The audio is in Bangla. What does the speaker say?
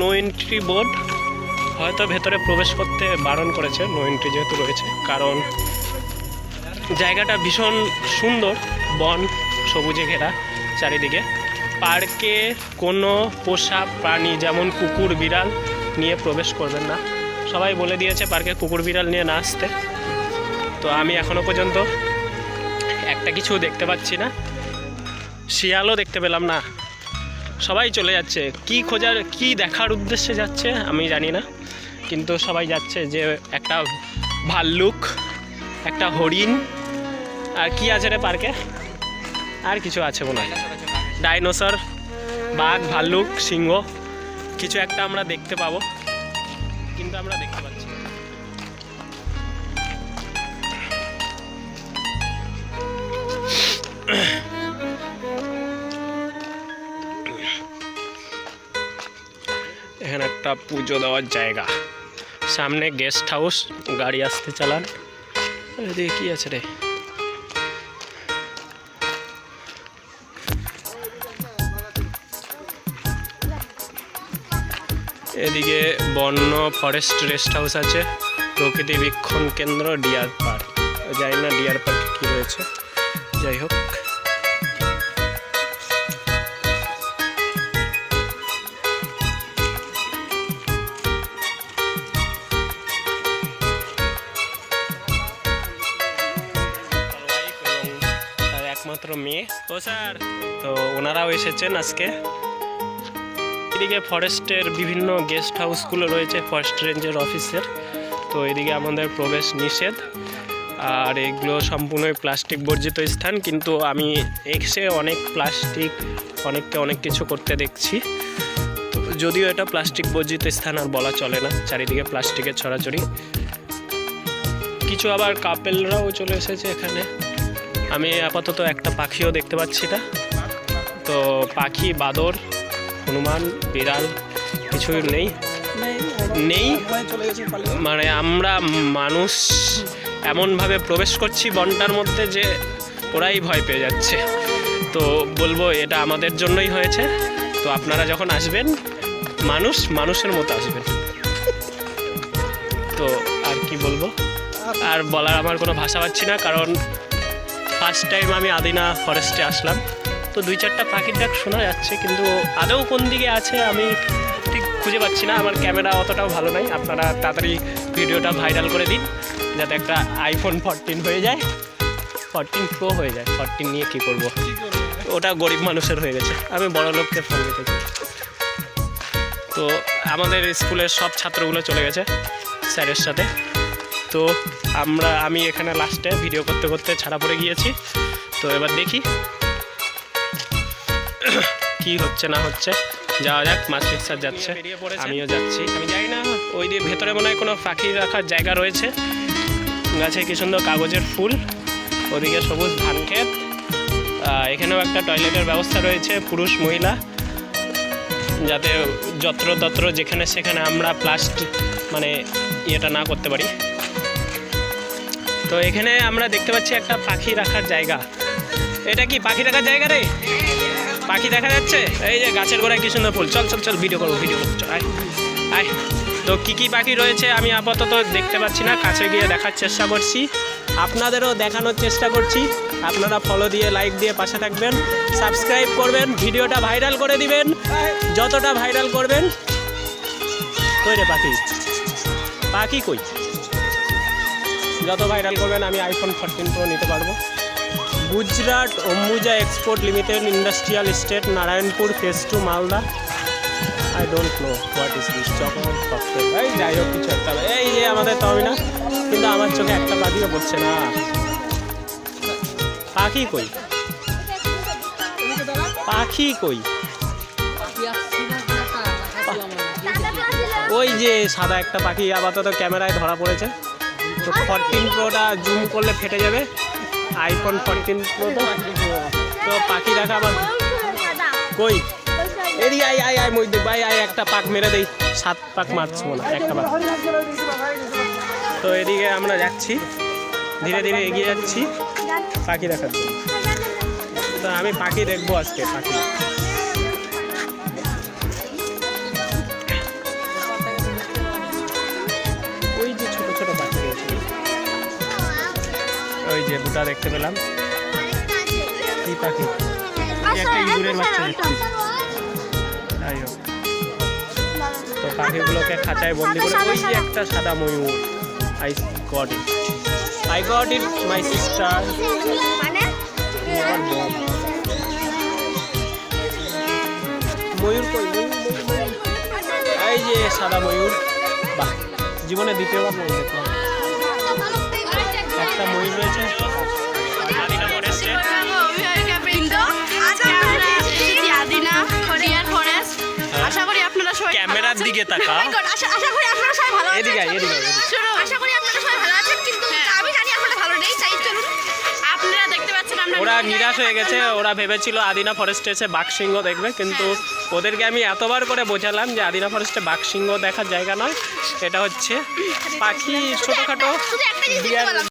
নো এন্ট্রি বোর্ড হয়তো ভেতরে প্রবেশ করতে বারণ করেছে নো এন্ট্রি যেহেতু রয়েছে, কারণ জায়গাটা ভীষণ সুন্দর, বন, সবুজে ঘেরা চারিদিকে। পার্কে কোনো পোষা প্রাণী যেমন কুকুর, বিড়াল নিয়ে প্রবেশ করবেন না। সবাই বলে দিয়েছে পার্কে কুকুর, বিড়াল নিয়ে না আসতে। তো আমি এখনও পর্যন্ত একটা কিছু দেখতে পাচ্ছি না। শিয়ালও দেখতে পেলাম না। সবাই চলে যাচ্ছে। কি খোঁজার, কি দেখার উদ্দেশ্যে যাচ্ছে, আমি জানি না। কিন্তু সবাই যাচ্ছে যে একটা ভাল্লুক, একটা হরিণ। আর কি আছে রে পার্কে? আর কিছু আছে মনে হয়। ডাইনোসর, বাঘ, ভাল্লুক, সিংহ, কিছু একটা আমরা দেখতে পাবো। কিন্তু আমরা দেখতে পাচ্ছি না। এখানে একটা পুজো দেওয়ার জায়গা। সামনে গেস্ট হাউস, গাড়ি আসতে চালান। কি আছে রে? এদিকে বন্য ফরেস্ট রেস্ট হাউস আছে, প্রকৃতি বীক্ষণ কেন্দ্র, ডিয়ার পার্ক। জানি না, ডিয়ার পার্কে কী রয়েছে? যাই হোক। মেয়ে। ও স্যার, তো ওনারাও এসেছেন আজকে। এদিকে ফরেস্টের বিভিন্ন গেস্ট হাউসগুলো রয়েছে, ফরেস্ট রেঞ্জের অফিসের। তো এদিকে আমাদের প্রবেশ নিষেধ। আর এগুলো সম্পূর্ণই প্লাস্টিক বর্জিত স্থান, কিন্তু আমি এসে অনেক প্লাস্টিক, অনেককে অনেক কিছু করতে দেখছি। তো যদিও এটা প্লাস্টিক বর্জিত স্থান, আর বলা চলে না, চারিদিকে প্লাস্টিকের ছড়াছড়ি। কিছু আবার কাপেলরাও চলে এসেছে এখানে। আমি আপাতত একটা পাখিও দেখতে পাচ্ছি না। তো পাখি, বাদর, হনুমান, বিড়াল কিছু নেই। নেই? মানে আমরা মানুষ এমনভাবে প্রবেশ করছি বনটার মধ্যে যে ওরাই ভয় পেয়ে যাচ্ছে। তো বলব এটা আমাদের জন্যই হয়েছে। তো আপনারা যখন আসবেন, মানুষ মানুষের মতো আসবেন। তো আর কি বলব? আর বলার আমার কোনো ভাষা পাচ্ছি না, কারণ ফার্স্ট টাইম আমি আদিনা ফরেস্টে আসলাম। তো দুই চারটা পাখির ডাক শোনা যাচ্ছে, কিন্তু আদৌ কোন দিকে আছে আমি ঠিক খুঁজে পাচ্ছি না। আমার ক্যামেরা অতটাও ভালো নাই। আপনারা তাড়াতাড়ি ভিডিওটা ভাইরাল করে দিন, যাতে একটা আইফোন ফরটিন হয়ে যায়। ফরটিন প্রো হয়ে যায়। ফরটিন নিয়ে কী করব? ওটা গরিব মানুষের হয়ে গেছে। আমি বড় লোককে ফোন দিতেছি তো আমাদের স্কুলের সব ছাত্রগুলো চলে গেছে স্যারের সাথে। তো আমরা আমি এখানে লাস্টে ভিডিও করতে করতে ছাড়া পড়ে গিয়েছি। তো এবার দেখি কি হচ্ছে না হচ্ছে। যাওয়া যাক মাস্টার স্যার যাচ্ছে। আমিও যাচ্ছি। আমি জানি না ওই দিয়ে ভেতরে মনে হয় কোনো পাখি রাখার জায়গা রয়েছে। গাছে কি সুন্দর কাগজের ফুল ওদিকে সবুজ ধান ক্ষেত। এখানেও একটা টয়লেটের ব্যবস্থা রয়েছে পুরুষ মহিলা। যাতে যত্র তত্র যেখানে সেখানে আমরা প্লাস্টিক মানে ইয়েটা না করতে পারি। তো এখানে আমরা দেখতে পাচ্ছি একটা পাখি রাখার জায়গা। এটা কি পাখি রাখার জায়গা রে? পাখি দেখা যাচ্ছে? এই যে গাছের গোড়ায় কি সুন্দর ফুল। চল চল চল ভিডিও করব ভিডিও করব, চল, আয় আয়। তো কী কী পাখি রয়েছে আমি আপাতত দেখতে পাচ্ছি না। কাছে গিয়ে দেখার চেষ্টা করছি। আপনাদেরও দেখানোর চেষ্টা করছি। আপনারা ফলো দিয়ে লাইক দিয়ে পাশে থাকবেন। সাবস্ক্রাইব করবেন। ভিডিওটা ভাইরাল করে দিবেন। যতটা ভাইরাল করবেন। কই রে পাখি? পাখি কই? যত ভাইরাল করবেন আমি আইফোন ফোরটিন প্রো নিতে পারব Gujarat Ambuja export limited industrial estate Narayanpur phase two Malda I don't know what is this এই যাই হোক কিছু একটা এই যে আমাদের তহবিনা কিন্তু আমার চোখে একটা পাখিও পড়ছে না পাখি কই পাখি কই ওই যে সাদা একটা পাখি আপাতত ক্যামেরায় ধরা পড়েছে তো ফরটিন প্রোটা জুম করলে ফেটে যাবে। আইফোন ফরটিন প্রো তো। তো পাখি দেখা আমার কই? এদিকে আই আই আই মই ভাই আই একটা পাক মেরে দেই। সাত পাক মারছি মনে একটা পাক। তো এদিকে আমরা যাচ্ছি। ধীরে ধীরে এগিয়ে যাচ্ছি পাখি দেখার তো আমি পাখি দেখব আজকে, পাখি। দুটা দেখতে পেলাম। কি পাখি? একটা সর- ইঁদুরের একটা বাচ্চা যাই হোক। তো পাখিগুলোকে খাঁচায় বন্দি করে ওই যে একটা সাদা ময়ূর I got it. I got it my sister. মানে? কই? ময়ূর। এই যে সাদা ময়ূর। বাহ জীবনে দ্বিতীয়বার ময়ূর দেখলাম। একটা ময়ূর রয়েছে। আদিনা ফরেস্টে। আশা করি আপনারা সবাই ক্যামেরার দিকে তাকা আশা আশা করি আপনারা সবাই ভালো আছেন। এদিকে এদিকে আশা করি আপনারা সবাই ভালো আছেন কিন্তু হ্যাঁ। আমি জানি আপনারা ভালো নেই তাই চলুন। আপনারা দেখতে পাচ্ছেন আমরা ওরা নিরাশ হয়ে গেছে ওরা ভেবেছিল আদিনা ফরেস্টে এসে বাঘসিংহ দেখবে কিন্তু ওদেরকে আমি এতবার করে বোঝালাম যে আদিনা ফরেস্টে বাঘসিংহ দেখার জায়গা নয় এটা হচ্ছে পাখি ছোটোখাটো